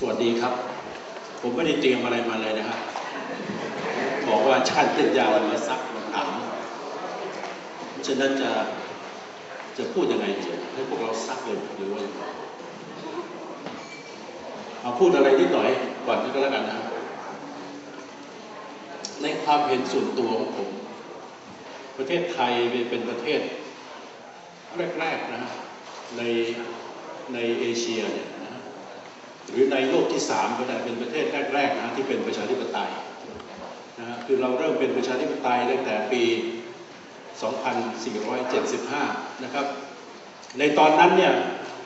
สวัสดีครับ ผมไม่ได้เตรียมอะไรมาเลยนะครับบอกว่าชาติเต้นยาวมาซักมาถามฉะนั้นจะจะพูดยังไงดีให้พวกเราซักเลยหรือว่าเอาพูดอะไรนิดหน่อยก่อนก็แล้วกันนะครับในความเห็นส่วนตัวของผม ประเทศไทยเป็นประเทศ แรก ๆ นะในในเอเชียเนี่ย หรือในโลกที่สามก็ได้เป็นประเทศแรกๆนะที่เป็นประชาธิปไตยนะคือเราเริ่มเป็นประชาธิปไตยตั้งแต่ปี 2475 นะครับ ในตอนนั้นเนี่ย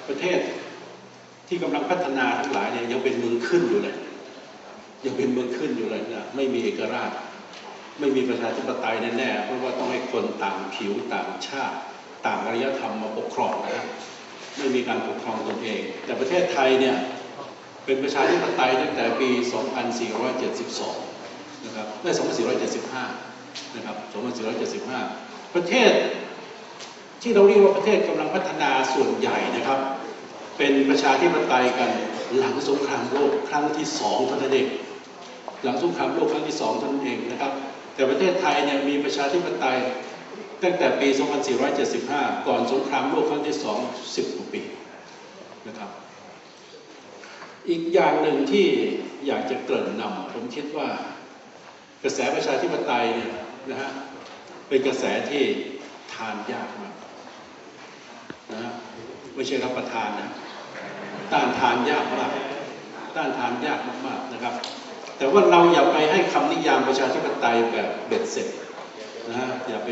ประเทศที่กำลังพัฒนาทั้งหลายเนี่ยยังเป็นเมืองขึ้นอยู่เลยยังเป็นเมืองขึ้นอยู่เลยนะไม่มีเอกราช ไม่มีประชาธิปไตยแน่ๆเพราะว่าต้องให้คนต่างผิวต่างชาติ ต่างอารยธรรมมาปกครองนะครับไม่มีการปกครองตนเอง แต่ประเทศไทยเนี่ย เป็นประชาธิปไตยตั้งแต่ปี 2472 นะครับไม่2475 นะครับ 2475 ประเทศที่เราเรียกว่าประเทศกำลังพัฒนาส่วนใหญ่นะครับ เป็นประชาธิปไตยกันหลังสงครามโลกครั้งที่สองท่านเองหลังสงครามโลกครั้งที่สองท่านั้นเองนะครับ แต่ประเทศไทยเนี่ยมีประชาธิปไตยตั้งแต่ปี 2475 ก่อนสงครามโลกครั้งที่สอง10กว่าปีนะครับ อีกอย่างหนึ่งที่อยากจะเกริ่นนำผมคิดว่ากระแสประชาธิปไตยเนี่ยนะฮะเป็นกระแสที่ทานยากมากนะฮะไม่ใช่รับประทานนะต้านทานยากมากต้านทานยากมากๆนะครับ แต่ว่าเราอย่าไปให้คำนิยามประชาธิปไตยแบบเบ็ดเสร็จนะฮะอย่าไป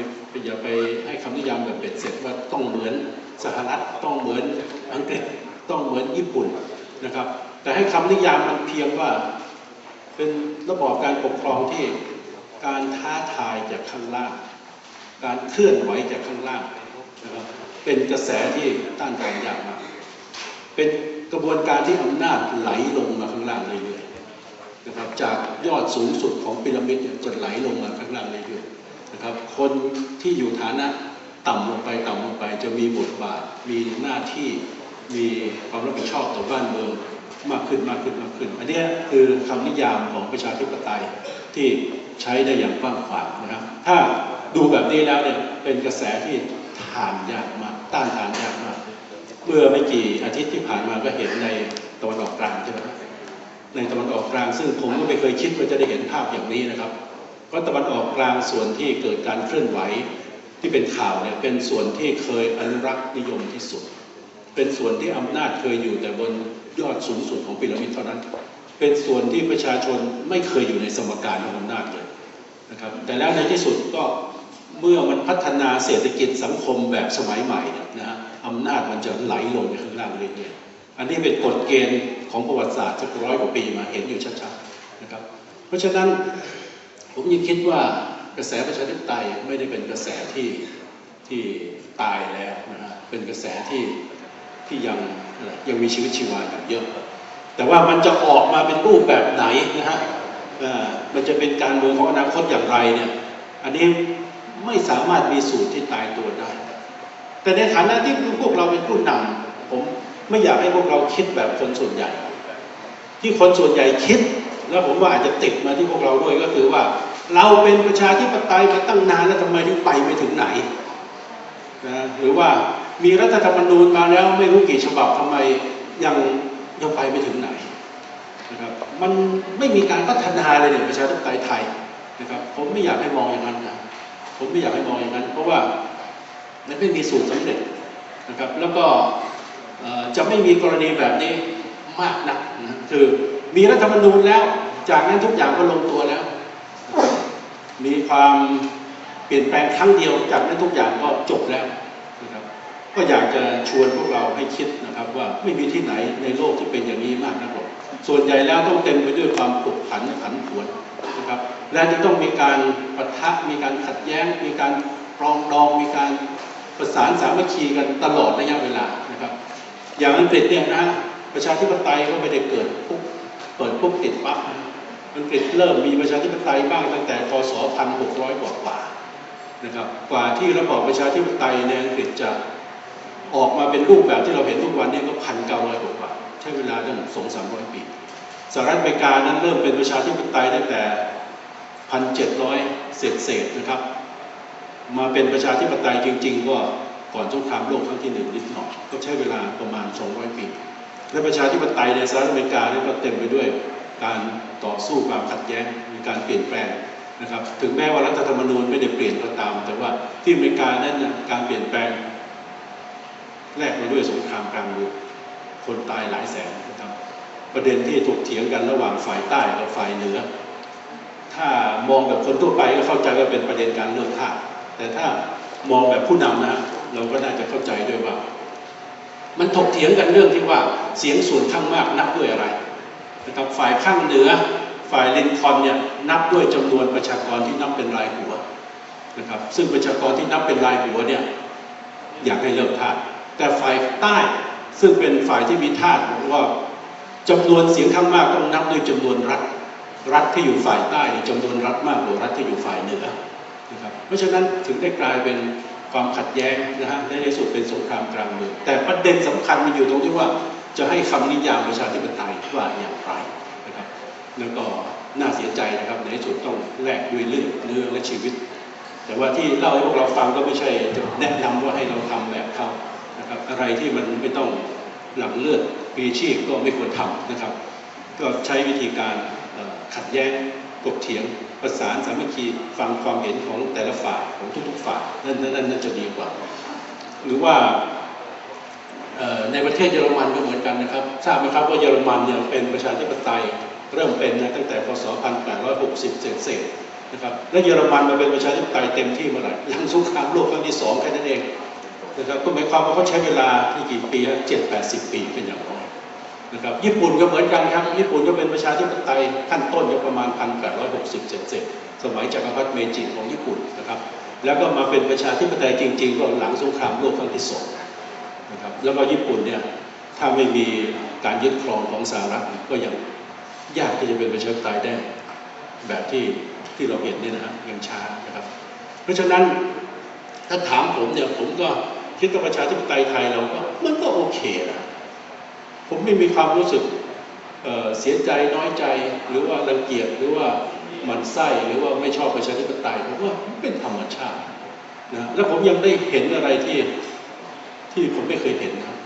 อย่าไปให้คำนิยามแบบเบ็ดเสร็จว่าต้องเหมือนสหรัฐต้องเหมือนอังกฤษต้องเหมือนญี่ปุ่นนะครับ แต่ให้คำนิยามมันเพียงว่า เป็นระบอบการปกครองที่การท้าทายจากข้างล่าง การเคลื่อนไหวจากข้างล่างนะครับเป็นกระแสที่ต้านทานยากมาก เป็นกระบวนการที่อำนาจไหลลงมาข้างล่างเรื่อยๆนะครับ จากยอดสูงสุดของพีระมิดเนี่ยจะไหลลงมาข้างล่างเรื่อยๆนะครับ คนที่อยู่ฐานะต่ำลงไปต่ำลงไป จะมีบทบาท มีหน้าที่ มีความรับผิดชอบต่อบ้านเมือง มากขึ้นมากขึ้นมากขึ้น อันนี้คือคำนิยามของประชาธิปไตยที่ใช้ได้อย่างกว้างขวางนะครับ ถ้าดูแบบนี้แล้วเนี่ยเป็นกระแสที่ทานยากมากต้านทานยากมาก เมื่อไม่กี่อาทิตย์ที่ผ่านมาก็เห็นในตะวันออกกลางใช่ไหมในตะวันออกกลางซึ่งผมก็ไม่เคยคิดว่าจะได้เห็นภาพอย่างนี้นะครับ เพราะตะวันออกกลางส่วนที่เกิดการเคลื่อนไหวที่เป็นข่าวเนี่ยเป็นส่วนที่เคยอนุรักษ์นิยมที่สุด เป็นส่วนที่อำนาจเคยอยู่แต่บน ยอดสูงสุดของพีระมิดเท่านั้น เป็นส่วนที่ประชาชนไม่เคยอยู่ในสมการของอำนาจเลยนะครับแต่แล้วในที่สุดก็เมื่อมันพัฒนาเศรษฐกิจสังคมแบบสมัยใหม่เนี่ยนะฮะอำนาจมันจะไหลลงไปข้างล่างเรื่อยๆอันนี้เป็นกฎเกณฑ์ของประวัติศาสตร์สักร้อยกว่าปีมาเห็นอยู่ชัดๆนะครับเพราะฉะนั้นผมยังคิดว่ากระแสประชาธิปไตยไม่ได้เป็นกระแสที่ที่ตายแล้วนะฮะเป็นกระแสที่ ที่ยังยังมีชีวิตชีวาอยู่เยอะ แต่ว่ามันจะออกมาเป็นรูปแบบไหนนะฮะมันจะเป็นการเมืองของอนาคตอย่างไรเนี่ยอันนี้ไม่สามารถมีสูตรที่ตายตัวได้ แต่ในฐานะที่พวกเราเป็นผู้นำผมไม่อยากให้พวกเราคิดแบบคนส่วนใหญ่ ที่คนส่วนใหญ่คิด แล้วผมว่าอาจจะติดมาที่พวกเราด้วยก็คือว่า เราเป็นประชาธิปไตยมาตั้งนานแล้วทำไมถึงไปไม่ถึงไหนนะหรือว่า มีรัฐธรรมนูญมาแล้วไม่รู้กี่ฉบับทำไมยังยังไปไม่ถึงไหนนะครับมันไม่มีการพัฒนาเลยเนี่ยประชาธิปไตยไทยนะครับผมไม่อยากให้มองอย่างนั้นนะผมไม่อยากให้มองอย่างนั้น เพราะว่ามันไม่มีสูตรสำเร็จนะครับแล้วก็จะไม่มีกรณีแบบนี้มากนักนะคือมีรัฐธรรมนูญแล้ว จากนั้นทุกอย่างก็ลงตัวแล้ว มีความเปลี่ยนแปลงครั้งเดียวจากนั้นทุกอย่างก็จบแล้ว ก็อยากจะชวนพวกเราให้คิดนะครับว่าไม่มีที่ไหนในโลกที่เป็นอย่างนี้มากนักหรอกส่วนใหญ่แล้วต้องเต็มไปด้วยความผกผันผันผวนนะครับ และจะต้องมีการปะทะมีการขัดแย้ง มีการปรองดอง มีการประสานสามัคคีกันตลอดระยะเวลานะครับ อย่างอังกฤษเนี่ยนะประชาธิปไตยก็ไม่ได้เกิดปุ๊บเปิดปุ๊บติดปั๊บอังกฤษเริ่มมีประชาธิปไตยบ้างตั้งแต่คศ1600 กว่ากว่านะครับกว่าที่ระบอบประชาธิปไตยในอังกฤษจะ ออกมาเป็นรูปแบบที่เราเห็นทุกวันนี้ก็พันเก้าร้อยกว่าใช้เวลาตั้งสองสามร้อยปีสหรัฐอเมริกานั้นเริ่มเป็นประชาธิปไตยตั้งแต่1,700เศษเศษนะครับ มาเป็นประชาธิปไตยจริง ๆ ก็ก่อนสงครามโลกครั้งที่หนึ่งนิดหน่อยก็ใช้เวลาประมาณ 200 ปี และประชาธิปไตยในสหรัฐอเมริกานี่ก็เต็มไปด้วยการต่อสู้ความขัดแย้งมีการเปลี่ยนแปลงนะครับ ถึงแม้ว่ารัฐธรรมนูญไม่ได้เปลี่ยนก็ตาม แต่ว่าที่อเมริกานั้นการเปลี่ยนแปลง แลกมาด้วยสงครามกลางเมืองคนตายหลายแสนนะครับประเด็นที่ถกเถียงกันระหว่างฝ่ายใต้กับฝ่ายเหนือ ถ้ามองแบบคนทั่วไปก็เข้าใจว่าเป็นประเด็นการเลือกทาแต่ถ้ามองแบบผู้นำนะเราก็น่าจะเข้าใจด้วยว่า มันถกเถียงกันเรื่องที่ว่าเสียงส่วนข้างมากนับด้วยอะไรนะครับฝ่ายข้างเหนือ ฝ่ายลินคอนเนี่ยนับด้วยจำนวนประชากรที่นับเป็นรายหัวนะครับ ซึ่งประชากรที่นับเป็นรายหัวเนี่ยอยากให้เลิกทาส แต่ฝ่ายใต้ซึ่งเป็นฝ่ายที่มีทาสบอกว่าจำนวนเสียงข้างมากต้องนับด้วยจำนวนรัฐ รัฐที่อยู่ฝ่ายใต้เนี่ยจำนวนรัฐมากกว่ารัฐที่อยู่ฝ่ายเหนือนะครับเพราะฉะนั้นถึงได้กลายเป็นความขัดแย้งนะฮะในที่สุดเป็นสงครามกลางเมืองแต่ประเด็นสำคัญมันอยู่ตรงที่ว่าจะให้คำนิยามประชาธิปไตยว่าอย่างไรนะครับแล้วก็น่าเสียใจนะครับในที่สุดต้องแลกด้วยเลือดเนื้อและชีวิต แต่ว่าที่เล่าให้พวกเราฟังก็ไม่ใช่จะแนะนำว่าให้เราทำแบบเขา นะครับ อะไรที่มันไม่ต้องหลังเลือดปีชีพก็ไม่ควรทำนะครับ ก็ใช้วิธีการขัดแย้งถกเถียงประสานสามัคคีฟังความเห็นของแต่ละฝ่ายของทุกๆฝ่ายนั่นนั่นนั่นน่าจะดีกว่า หรือว่าในประเทศเยอรมันก็เหมือนกันนะครับ ทราบไหมครับว่าเยอรมันเนี่ยเป็นประชาธิปไตยเริ่มเป็นนะตั้งแต่พศ 1860 เศษเศษๆนะครับ และเยอรมันมาเป็นประชาธิปไตยเต็มที่เมื่อไหร่หลังสงครามโลกครั้งที่สองแค่นั้นเอง นะครับก็หมายความว่าเขาใช้เวลาที่กี่ปีเจ็ดแปดสิบปีเป็นอย่างน้อยนะครับญี่ปุ่นก็เหมือนกันครับญี่ปุ่นก็เป็นประชาธิปไตยขั้นต้นก็ประมาณ1860เศษๆสมัยจักรพรรดิเมจิของญี่ปุ่นนะครับ แล้วก็มาเป็นประชาธิปไตยจริงๆก็หลังสงครามโลกครั้งที่สองนะครับแล้วก็ญี่ปุ่นเนี่ยถ้าไม่มีการยึดครองของสหรัฐก็ยังยากที่จะเป็นประชาธิปไตยได้แบบที่ที่เราเห็นเนี่ยนะฮะยังช้านะครับ เพราะฉะนั้นถ้าถามผมเนี่ยผมก็ คิดว่าประชาธิปไตยไทยเราก็มันก็โอเคนะผมไม่มีความรู้สึกเเสียใจน้อยใจหรือว่ารังเกียจหรือว่ามันไส้หรือว่าไม่ชอบประชาธิปไตยผมว่ามันเป็นธรรมชาตินะแล้วผมยังได้เห็นอะไรที่ที่ผมไม่เคยเห็นนะ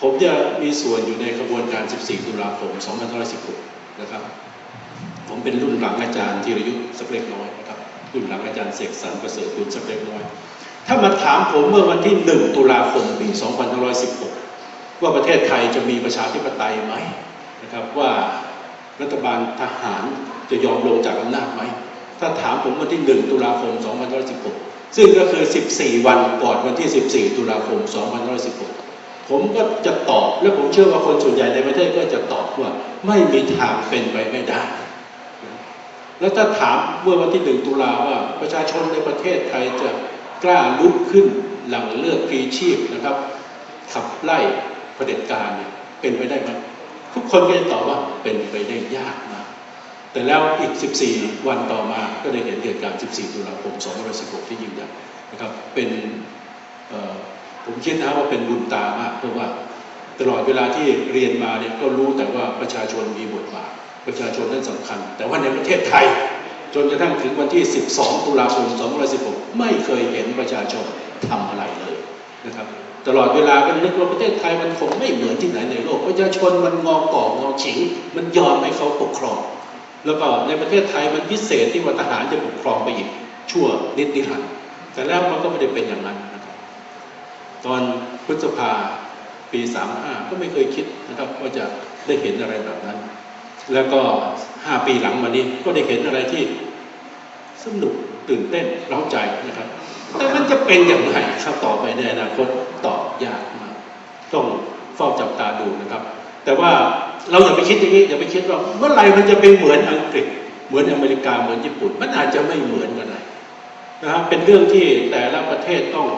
ผมจะมีส่วนอยู่ในกระบวนการ 14 ตุลาคม 2516 นะครับ ผมเป็นรุ่นหลังอาจารย์ธีรยุทธ์สักเล็กน้อยนะครับรุ่นหลังอาจารย์เสกสรรประเสริฐคุณสักเล็กน้อย ถ้ามาถามผมเมื่อวันที่ 1 ตุลาคมปี 2516 ว่าประเทศไทยจะมีประชาธิปไตยไหมนะครับว่ารัฐบาลทหารจะยอมลงจากอำนาจไหม ถ้าถามผมวันที่ 1 ตุลาคม 2516 ซึ่งก็คือ 14 วันก่อนวันที่ 14 ตุลาคม 2516 ผมก็จะตอบและผมเชื่อว่าคนส่วนใหญ่ในประเทศก็จะตอบว่าไม่มีทางเป็นไปไม่ได้ แล้วถ้าถามเมื่อวันที่หนึ่งตุลาว่าประชาชนในประเทศไทยจะ กล้าลุกขึ้นหลังเลือกพีชีพนะครับ ขับไล่เผด็จการเนี่ยเป็นไปได้ไหมทุกคนก็จะตอบว่าเป็นไปได้ยากมาก แต่แล้วอีก 14 วันต่อมาก็ได้เห็นเหตุการณ์ 14 ตุลาคม 2516 ที่ยิ่งใหญ่นะครับ เป็นผมคิดนะว่าเป็นบุญตามากเพราะว่าตลอดเวลาที่เรียนมาเนี่ยก็รู้แต่ว่าประชาชนมีบทบาทประชาชนนั้นสำคัญ แต่ว่าในประเทศไทย จนกระทั่งถึงวันที่ 12 ตุลาคม 2516 ไม่เคยเห็นประชาชนทำอะไรเลยนะครับ ตลอดเวลาก็นึกว่าประเทศไทยมันคงไม่เหมือนที่ไหนในโลก ประชาชนมันงอก่องอฉิง มันยอมให้เขาปกครอง แล้วก็ในประเทศไทยมันพิเศษที่ว่าทหารจะปกครองไปอีกชั่วนิดนิรันดร์แต่แล้วมันก็ไม่ได้เป็นอย่างนั้นนะครับ ตอนพฤษภาปี 35 ก็ไม่เคยคิดนะครับว่าจะได้เห็นอะไรแบบนั้น แล้วก็ 5ปีหลังมานี้ก็ได้เห็นอะไรที่สนุกตื่นเต้นร้าใจนะครับ แต่มันจะเป็นอย่างไรครับต่อไปในอนาคตตอบยากมากต้องเฝ้าจับตาดูนะครับ แต่ว่าเราอย่าไปคิดอย่างนี้อย่าไปคิดว่าเมื่อไหร่มันจะเป็นเหมือนอังกฤษ เหมือนอเมริกาเหมือนญี่ปุ่น มันอาจจะไม่เหมือนก็ได้นะครับเป็นเรื่องที่แต่ละประเทศต้อง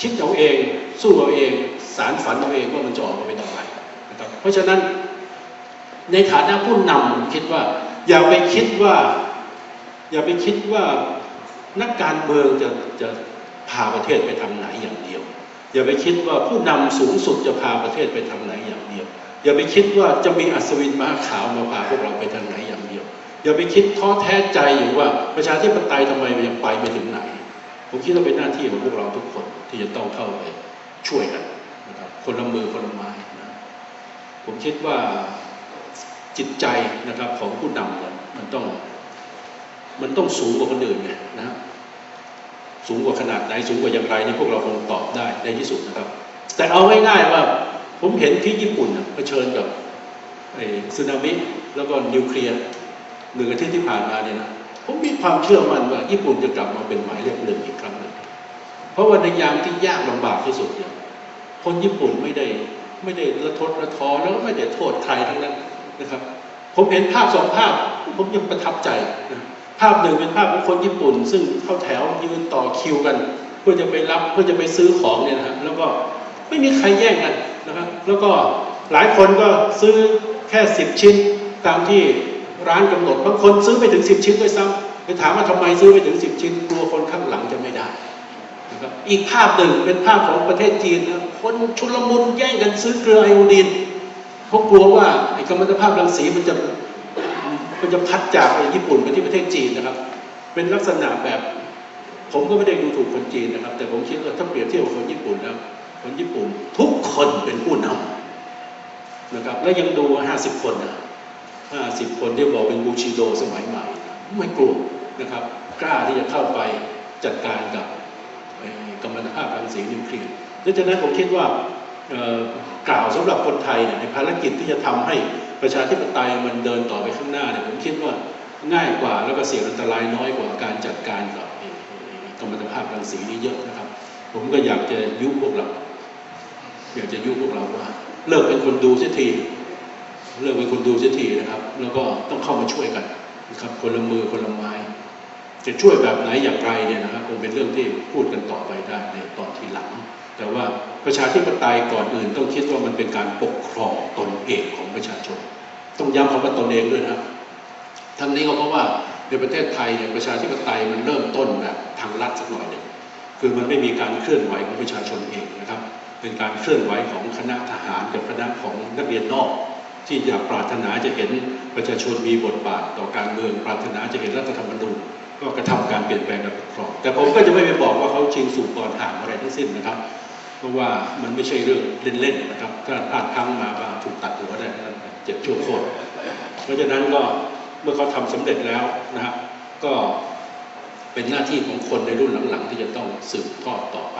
คิดเอาเอง สู้เอาเอง สารฝันเอาเองว่ามันจะออกมาเป็นอย่างไรนะครับเพราะฉะนั้น ในฐานะผู้นำผมคิดว่า อย่าไปคิดว่า อย่าไปคิดว่านักการเมืองจะจะพาประเทศไปทางไหนอย่างเดียว อย่าไปคิดว่าผู้นำสูงสุดจะพาประเทศไปทางไหนอย่างเดียว อย่าไปคิดว่าจะมีอัศวินม้าขาวมาพาพวกเราไปทางไหนอย่างเดียว อย่าไปคิดท้อแท้ใจอยู่ว่าประชาธิปไตยทำไมยังไปไม่ถึงไหน ผมคิดว่าเป็นหน้าที่ของพวกเราทุกคนที่จะต้องเข้าไปช่วยกันนะครับคนละมือคนละไม้นะผมคิดว่า จิตใจนะครับของผู้นำเนี่ยมันต้อง มันต้องสูงกว่าคนอื่นไงนะสูงกว่าขนาดไหนสูงกว่าอย่างไรนี่พวกเราคงตอบได้ในที่สุดนะครับ แต่เอาง่ายๆว่า ผมเห็นที่ญี่ปุ่นน่ะเผชิญกับไอ้สึนามิแล้วก็นิวเคลียร์หนึ่งอาทิตย์ที่ผ่านมาเนี่ยนะผมมีความเชื่อมั่นว่าญี่ปุ่นจะกลับมาเป็นหมายเลขหนึ่งอีกครั้งหนึ่งเพราะว่าในยามที่ยากลำบากที่สุดเนี่ยคนญี่ปุ่นไม่ได้ไม่ได้ระทดระทอแล้วก็ไม่ได้โทษใครทั้งนั้น นะครับ ผมเห็นภาพสองภาพ ผมยังประทับใจนะภาพหนึ่งเป็นภาพของคนญี่ปุ่น ซึ่งเข้าแถวยืนต่อคิวกัน เพื่อจะไปรับเพื่อจะไปซื้อของเนี่ยนะฮะแล้วก็ไม่มีใครแย่งกันนะครับ แล้วก็หลายคนก็ซื้อแค่สิบชิ้นตามที่ร้านกำหนดบางคนซื้อไปถึงสิบชิ้นด้วยซ้ำไปถามว่าทำไมซื้อไปถึงสิบชิ้นกลัวคนข้างหลังจะไม่ได้นะครับอีกภาพหนึ่งเป็นภาพของประเทศจีนนะคนชุลมุนแย่งกันซื้อเกลือไอโอดีน เพราะกลัวว่าไอ้กัมมันตภาพรังสีมันจะมันจะพัดจากไปญี่ปุ่นไปที่ประเทศจีนนะครับ เป็นลักษณะแบบ ผมก็ไม่ได้ดูถูกคนจีนนะครับ แต่ผมคิดว่าถ้าเปรียบเทียบกับคนญี่ปุ่นแล้วคนญี่ปุ่นทุกคนเป็นผู้นำนะครับ แล้วยังดูห้าสิบคนนะห้าสิบคนที่บอกเป็นบูชิโดสมัยใหม่ ไม่กลัวนะครับ กล้าที่จะเข้าไปจัดการกับกัมมันภาพรังสีนิวเคลียร์ดังนั้นผมคิดว่า กล่าวสำหรับคนไทยในภารกิจที่จะทำให้ประชาธิปไตยมันเดินต่อไปข้างหน้าเนี่ยผมคิดว่าง่ายกว่าแล้วก็เสี่ยงอันตรายน้อยกว่าการจัดการกับไอ้ไอ้กัมมันตภาพรังสีนี้เยอะนะครับ ผมก็อยากจะยุพวกเรา อยากจะยุพวกเราว่า เลิกเป็นคนดูเสียทีเลิกเป็นคนดูเสียทีนะครับ แล้วก็ต้องเข้ามาช่วยกันนะครับ คนละมือคนละไม้ จะช่วยแบบไหนอย่างไรเนี่ยนะครับคงเป็นเรื่องที่พูดกันต่อไปได้ในตอนทีหลัง แต่ว่าประชาธิปไตยก่อนอื่นต้องคิดว่ามันเป็นการปกครองตนเองของประชาชน ต้องย้ำคำว่าตนเองด้วยนะทั้งนี้ก็เพราะว่าในประเทศไทยเนี่ยประชาธิปไตยมันเริ่มต้นแบบทางลัดสักหน่อยหนึ่งคือมันไม่มีการเคลื่อนไหวของประชาชนเองนะครับ เป็นการเคลื่อนไหวของคณะทหารกับคณะของนักเรียนนอก ที่อยากปรารถนาจะเห็นประชาชนมีบทบาทต่อการเมืองปรารถนาจะเห็นรัฐธรรมนูญก็กระทำการเปลี่ยนแปลงการปกครอง แต่ผมก็จะไม่ไปบอกว่าเขาชิงสู่ก่อนห่างอะไรทั้งสิ้นนะครับ ราะว่ามันไม่ใช่เรื่องเล่นๆนะครับ ถ้าพลาดพลั้งมาก็ถูกตัดหัวได้นะเจ็บชั่วโคตรเพราะฉะนั้นก็เมื่อเขาทำสำเร็จแล้วนะครับก็เป็นหน้าที่ของคนในรุ่นหลังๆ ที่จะต้องสืบทอดต่อไป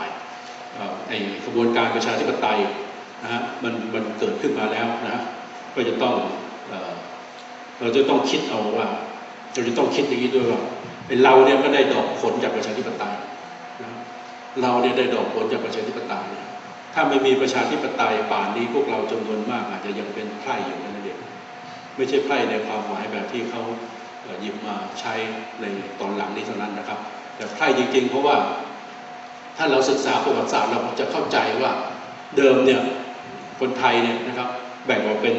ไอ้กระบวนการประชาธิปไตยนะฮะมันมันเกิดขึ้นมาแล้วนะฮะก็จะต้องเอเราจะต้องคิดเอาว่าเราจะต้องคิดอย่างนี้ด้วยว่าเราเนี่ยก็ได้ดอกผลจากประชาธิปไตย เราเนี่ยได้ดอกผลจากประชาธิปไตยเนี่ยถ้าไม่มีประชาธิปไตยป่านนี้พวกเราจำนวนมากอาจจะยังเป็นไพร่อยู่นั่นเองไม่ใช่ไพร่ในความหมายแบบที่เขาหยิบมาใช้ในตอนหลังนี้เท่านั้นนะครับ แต่ไพร่จริง ๆ เพราะว่าถ้าเราศึกษาประวัติศาสตร์เราจะเข้าใจว่าเดิมเนี่ยคนไทยเนี่ยนะครับแบ่งออกเป็น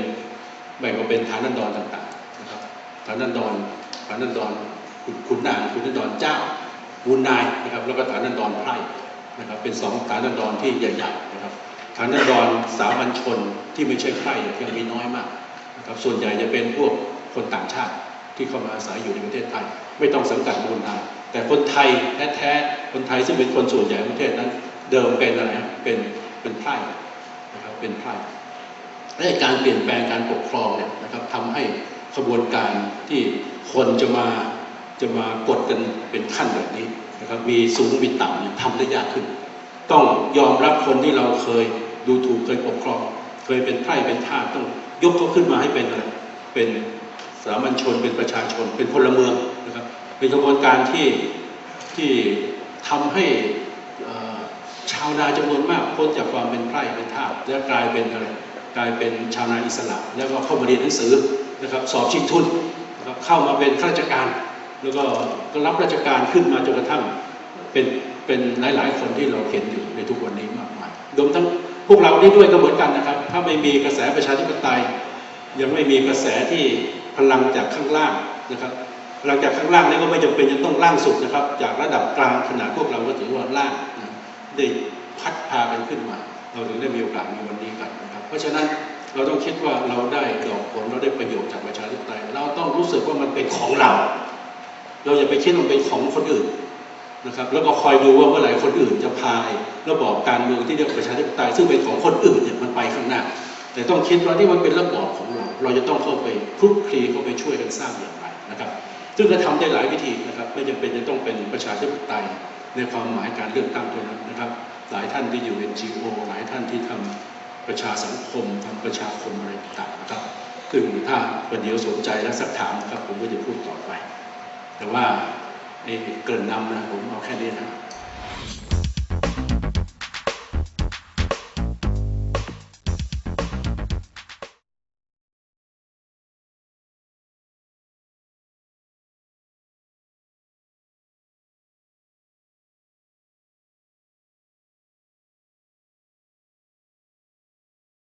แบ่งออกเป็นฐานันดรต่างๆนะครับฐานันดรฐานันดรขุนนางขุนนันดรเจ้าวุนนายนะครับแล้วก็ฐานันดรไพร่ นะครับเป็นสองฐานันดรที่ใหญ่ๆนะครับฐานันดรสามัญชนที่ไม่ใช่ไพร่ยังมีน้อยมากนะครับส่วนใหญ่จะเป็นพวกคนต่างชาติที่เข้ามาอาศัยอยู่ในประเทศไทย ไม่ต้องสังกัดมูลนายแต่คนไทยแท้ๆคนไทยซึ่งเป็นคนส่วนใหญ่ของประเทศนั้น เดิมเป็นอะไรเป็นเป็นไพร่นะครับเป็นไพร่และการเปลี่ยนแปลงการปกครองเนี่ยนะครับทำให้ขบวนการที่คนจะมาจะมากดกันเป็นขั้นแบบนี้ นะครับมีสูงมีต่ำเนี่ยทำได้ยากขึ้น ต้องยอมรับคนที่เราเคยดูถูกเคยปกครอง เคยเป็นไพร่เป็นทาสต้องยกเขาขึ้นมาให้เป็นอะไรเป็นสามัญชนเป็นประชาชน เป็นพลเมืองนะครับเป็นกระบวนการที่ที่ทำให้ชาวนาจำนวนมากพ้นจากความเป็นไพร่เป็นทาสและกลายเป็นอะไรกลายเป็นชาวนาอิสระ แล้วก็เข้ามาเรียนหนังสือนะครับสอบชิงทุนนะครับเข้ามาเป็นข้าราชการ แล้วก็ก็รับราชการขึ้นมาจนกระทั่งเป็นเป็นหลาย ๆ คนที่เราเห็นอยู่ในทุกวันนี้มากมายรวมทั้งพวกเรานี่ด้วยก็เหมือนกันนะครับ ถ้าไม่มีกระแสประชาธิปไตย ยังไม่มีกระแสที่พลังจากข้างล่างนะครับพลังจากข้างล่างนี่ก็ไม่จำเป็นจะต้องล่างสุดนะครับ จากระดับกลางขนาดพวกเราก็ถือว่าล่างนะได้พัดพากันขึ้นมา เราถึงได้มีโอกาสมีวันนี้กันนะครับ เพราะฉะนั้นเราต้องคิดว่าเราได้ดอกผลเราได้ประโยชน์จากประชาธิปไตย เราต้องรู้สึกว่ามันเป็นของเรา เราอย่าไปคิดว่ามันเป็นของคนอื่นนะครับแล้วก็คอยดูว่าเมื่อไหร่คนอื่นจะพายระบอบการเมืองที่เรียกประชาธิปไตยซึ่งเป็นของคนอื่นเนี่ยมันไปข้างหน้า แต่ต้องคิดว่านี่มันเป็นระบอบของเรา เราจะต้องเข้าไปคลุกคลีเข้าไปช่วยกันสร้างอย่างไรนะครับ ซึ่งก็ทำได้หลายวิธีนะครับไม่จำเป็นจะต้องเป็นประชาธิปไตยในความหมายการเลือกตั้งเท่านั้นนะครับ หลายท่านที่อยู่ NGO หลายท่านที่ทำประชาสังคมทำประชาคมอะไรต่างๆนะครับซึ่งถ้าประเดี๋ยวสนใจและสักถามนะครับผมก็จะพูดต่อไป แต่ว่าไอ้เกินนำนะผมเอาแค่นี้นะ